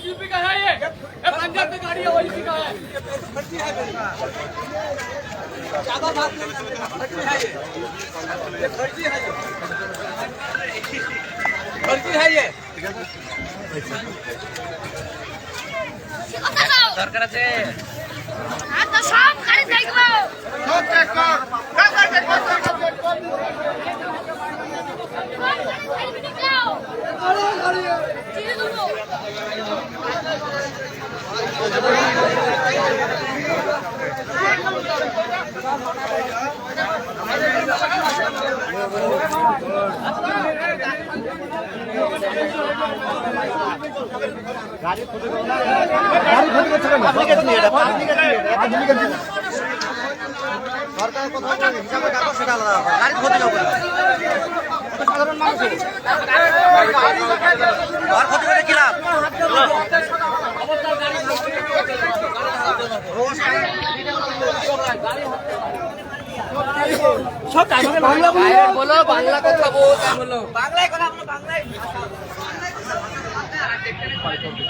UP का है ये ये पंजाब की गाड़ी है वही का है फर्जी है ये দরকার আছে আর তো সব খালি দেখবো সরকার কোথাও হিসাবে কাগজ সেটা আলাদা ব্যাপার। গাড়ির ক্ষতি সাধারণ মানুষের আর ক্ষতি করে কি লাভ? বলো বাংলা বলো বাংলায় কথা বলো বাংলায় কথা বলবে না তোমাকে তোমাকে কখনো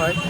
ভাই।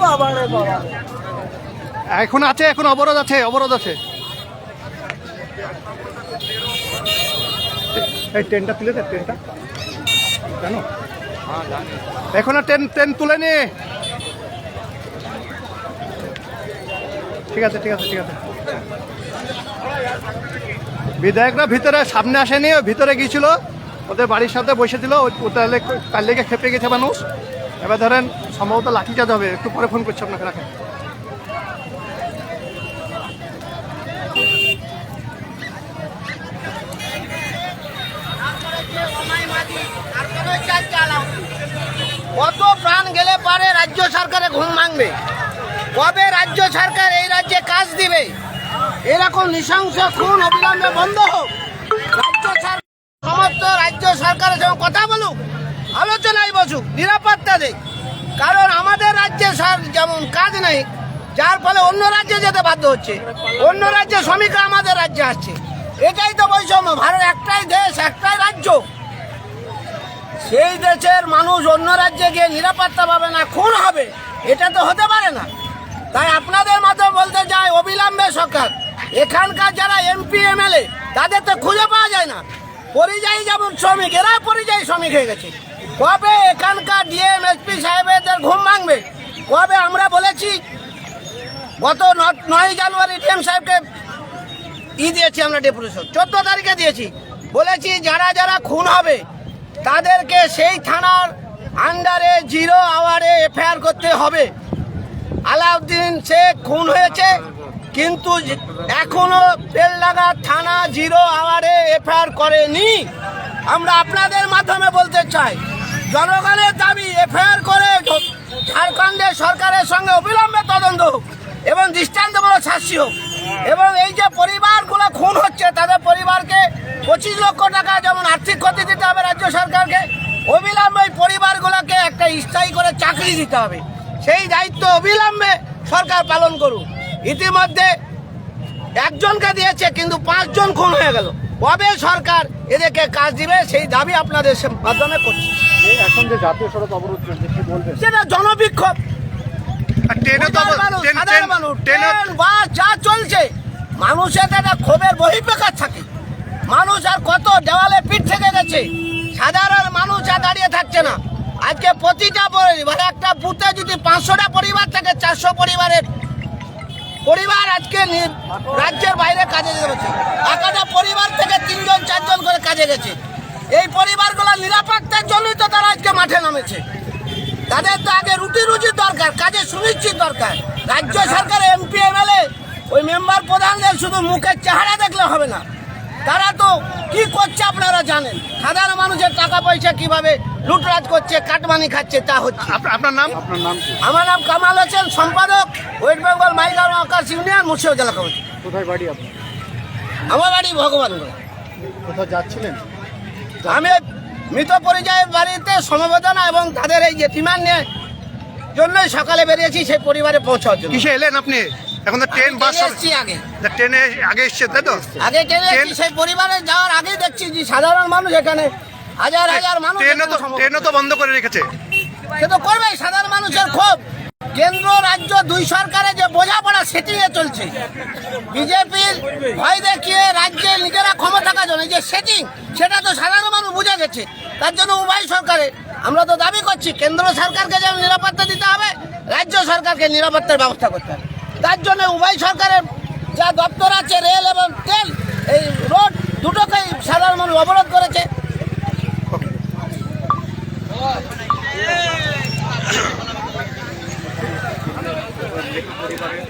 বাবা এখন আছে এখন অবরোধ আছে অবরোধ আছে। এই ট্রেনটা তুলে ট্রেনটা। এখন আর ট্রেন ট্রেন তুলে নি। ঠিক আছে ঠিক আছে ঠিক আছে। বিধায়করা ভিতরে সামনে আসেনি ও ভিতরে গিয়েছিল। ওদের বাড়ির সাথে বসেছিল তাহলে তার লেগে খেপে গেছে মানুষ? এবার ধরেন, সম্ভবত লাঠিচার্জ হবে, একটু পরে ফোন করছি আপনাকে, রাখেন। কত প্রাণ গেলে পারে রাজ্য সরকারে ঘুম ভাঙবে? কবে রাজ্য সরকার এই রাজ্যে কাজ দিবে? এরকম নৃশংস খুন অবিলম্বে বন্ধ হোক। রাজ্য সরকার সমস্ত রাজ্য সরকারের সঙ্গে কথা বলুক। আলোচনায় বসুক, নিরাপত্তা দেখ কারণ আমাদের রাজ্যে যেমন কাজ নেই, যার ফলে অন্য রাজ্যে যেতে বাধ্য হচ্ছে। অন্য রাজ্যে শ্রমিকরা আমাদের রাজ্যে আসছে। এটাই তো বৈষম্য। ভারত একটাই দেশ, একটাই রাজ্য। সেই দেশের মানুষ অন্য রাজ্যে গিয়ে নিরাপত্তা পাবে না, খুন হবে। এটা তো হতে পারে না। তাই আপনাদের মাধ্যমে বলতে চাই, অবিলম্বে সরকার। এখানকার যারা এমপি, এমএলএ, তাদের তো খুঁজে পাওয়া যায় না। পরিযায়ী যেমন শ্রমিক এরা পরিযায়ী শ্রমিক হয়ে গেছে। কবে এখানকার ডিএম এসপি সাহেবের ঘুম ভাঙবে? কবে আমরা বলেছি? গত নয় জানুয়ারি ডিএম সাহেবকে ই দিয়েছি আমরা ডেপুটেশন চোদ্দ তারিখে দিয়েছি। বলেছি যারা যারা খুন হবে, তাদেরকে সেই থানার আন্ডারে জিরো আওয়ারে এফআইআর করতে হবে। আলাউদ্দিন শেখ খুন হয়েছে, কিন্তু এখনও বেলডাঙ্গা থানা জিরো আওয়ারে এফআইআর করেনি। আমরা আপনাদের মাধ্যমে বলতে চাই জনগণের দাবি এফআইআর করে ঝাড়খণ্ডের সরকারের সঙ্গে অবিলম্বে তদন্ত হোক এবং দৃষ্টান্তমূলক শাস্তি হোক। এবং এই যে পরিবারগুলো খুন হচ্ছে, তাদের পরিবারকে পঁচিশ লক্ষ টাকা যেমন আর্থিক ক্ষতি দিতে হবে রাজ্য সরকারকে, অবিলম্বে পরিবারগুলোকে একটা স্থায়ী করে চাকরি দিতে হবে। সেই দায়িত্ব অবিলম্বে সরকার পালন করুক। ইতিমধ্যে একজনকে দিয়েছে, কিন্তু পাঁচজন খুন হয়ে গেল। কবে সরকার এদেরকে কাজ দিবে, সেই দাবি আপনাদের মাধ্যমে করছি। এখন যে জাতীয় সড়ক অবরোধ চলছে কি বলবেন? সেটা জনবিক্ষোভ। মানুষের একটা ক্ষোভের বহিঃপ্রকাশ থাকে। মানুষ আর কত দেওয়ালে পিঠ থেকে গেছে। সাধারণ মানুষ আর দাঁড়িয়ে থাকছে না। আজকে প্রতিটা পরিবার একটা বুথে যদি পাঁচশোটা পরিবার থাকে চারশো পরিবারের পরিবার আজকে রাজ্যের বাইরে কাজে গেছে একটা পরিবার থেকে তিনজন চারজন করে কাজে গেছে। এই পরিবারগুলো নিরাপত্তার জন্যই তো তারা আজকে মাঠে নামেছে। তাদের তো আগে রুটি রুজি দরকার কাজে সুনিশ্চিত দরকার। রাজ্য সরকার এমপি এমএলএ ওই মেম্বার প্রধানদের শুধু মুখের চেহারা দেখলে হবে না। তারা তো কি করছে আপনারা জানেন। সাধারণ মানুষের টাকা পয়সা কীভাবে লুটরাজ করছে কাটমানি খাচ্ছে তা হচ্ছে। আপনার নাম? আপনার নাম আমার নাম কামাল হোসেন সম্পাদক ওয়েস্ট বেঙ্গল মাইগার আকাশ ইউনিয়ন মুর্শিদ জেলা কমিটি। কোথায় বাড়ি আপনার? আমার বাড়ি ভগবান কোথাও যাচ্ছিলেন? আমি মৃত পরিযায়ের বাড়িতে সমবেদনা এবং তাদের এই যতিমান নিয়ে জন্যই সকালে বেরিয়েছি সেই পরিবারে পৌঁছার জন্য। কিসে এলেন আপনি? এখন তো ট্রেন বাস ট্রেনে আগে। ট্রেনে আগে এসছে তাই তো? আগে ট্রেনে সেই পরিবারে যাওয়ার আগেই দেখছি যে সাধারণ মানুষ এখানে। হাজার হাজার মানুষ ট্রেনও তো ট্রেনও তো বন্ধ করে রেখেছে। সে তো করবেই সাধারণ মানুষের ক্ষোভ। কেন্দ্র, রাজ্য, দুই সরকারে যে বোঝাপড়া সেটিংয়ে চলছে। বিজেপির ভয় দেখিয়ে রাজ্যে নিজেরা ক্ষমতা কাজ যে সেটিং সেটা তো সাধারণ মানুষ বুঝে গেছে। তার জন্য উভয় সরকারে আমরা তো দাবি করছি, কেন্দ্র সরকারকে যেমন নিরাপত্তা দিতে হবে, রাজ্য সরকারকে নিরাপত্তার ব্যবস্থা করতে হবে। তার জন্য উভয় সরকারের যা দপ্তর আছে, রেল এবং তেল, এই রোড দুটোকেই সাধারণ মানুষ অবরোধ করেছে। প্রত্যেক পরিবারের